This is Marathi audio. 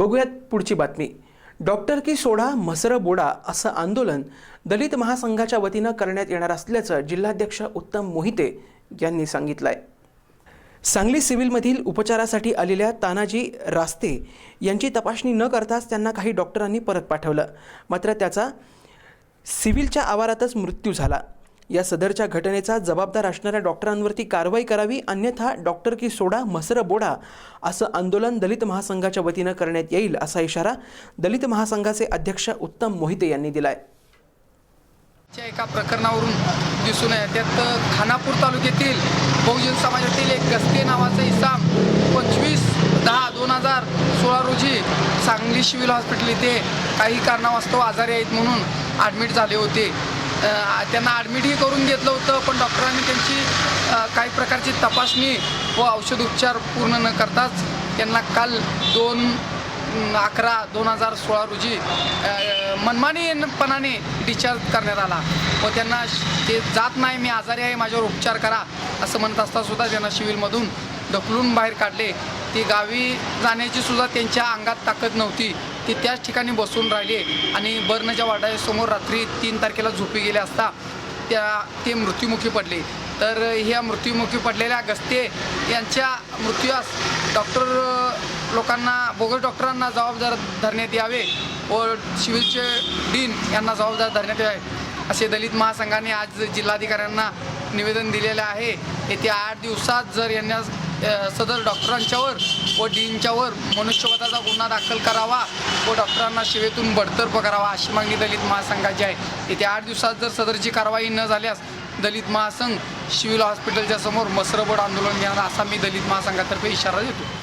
बघूयात पुढची बातमी. डॉक्टर की सोडा मसर बोडा असं आंदोलन दलित महासंघाच्या वतीनं करण्यात येणार असल्याचं जिल्हाध्यक्ष उत्तम मोहिते यांनी सांगितलं आहे सांगली सिव्हिलमधील उपचारासाठी आलेल्या तानाजी रास्ते यांची तपासणी न करताच त्यांना काही डॉक्टरांनी परत पाठवलं. मात्र त्याचा सिव्हिलच्या आवारातच मृत्यू झाला. या सदरच्या घटनेचा जबाबदार असणाऱ्या डॉक्टरांवरती कारवाई करावी अन्यथा डॉक्टर की सोडा मसर बोडा असं आंदोलन दलित महासंघाच्या वतीनं करण्यात येईल असा इशारा दलित महासंघाचे अध्यक्ष उत्तम मोहिते यांनी दिलाय. च्या एका प्रकरणावरून दिसून आहे त्यात खानापूर तालुक्यातील बहुजन समाजातील एक गस्ते नावाचा इसाम पंचवीस दहा दोन हजार सोळा रोजी सांगली सिव्हिल हॉस्पिटल इथे काही कारणावास्तव आजारी आहेत म्हणून ॲडमिट झाले होते. त्यांना ॲडमिटही करून घेतलं होतं पण डॉक्टरांनी त्यांची काही प्रकारची तपासणी व औषध उपचार पूर्ण न करताच त्यांना काल दोन अकरा दोन हजार सोळा रोजी मनमानीपणाने डिस्चार्ज करण्यात आला. व त्यांना श- ते जात नाही मी आजारी आहे माझ्यावर उपचार करा असं म्हणत असता सुद्धा त्यांना शिविलमधून ढकलून बाहेर काढले. ती गावी जाण्याची सुद्धा त्यांच्या अंगात ताकद नव्हती. ते त्याच ठिकाणी बसून राहिले आणि बर्नच्या वाड्यासमोर रात्री तीन तारखेला झोपी गेले असता त्या ते मृत्युमुखी पडले. तर ह्या मृत्युमुखी पडलेल्या गस्ते यांच्या मृत्यूस डॉक्टर लोकांना बोगस डॉक्टरांना जबाबदार धरण्यात यावे व सिव्हिलचे डीन यांना जबाबदार धरण्यात यावे असे दलित महासंघाने आज जिल्हाधिकाऱ्यांना निवेदन दिलेले आहे. येत्या आठ दिवसात जर यांना सदर डॉक्टरांच्यावर व डीनच्यावर मनुष्यवधाचा गुन्हा दाखल करावा व डॉक्टरांना सेवेतून बडतर्फ करावा अशी मागणी दलित महासंघाची आहे. येत्या आठ दिवसात जर सदरची कारवाई न झाल्यास दलित महासंघ सिव्हिल हॉस्पिटलच्या समोर मसरबड आंदोलन घेणार असा मी दलित महासंघातर्फे इशारा देतो.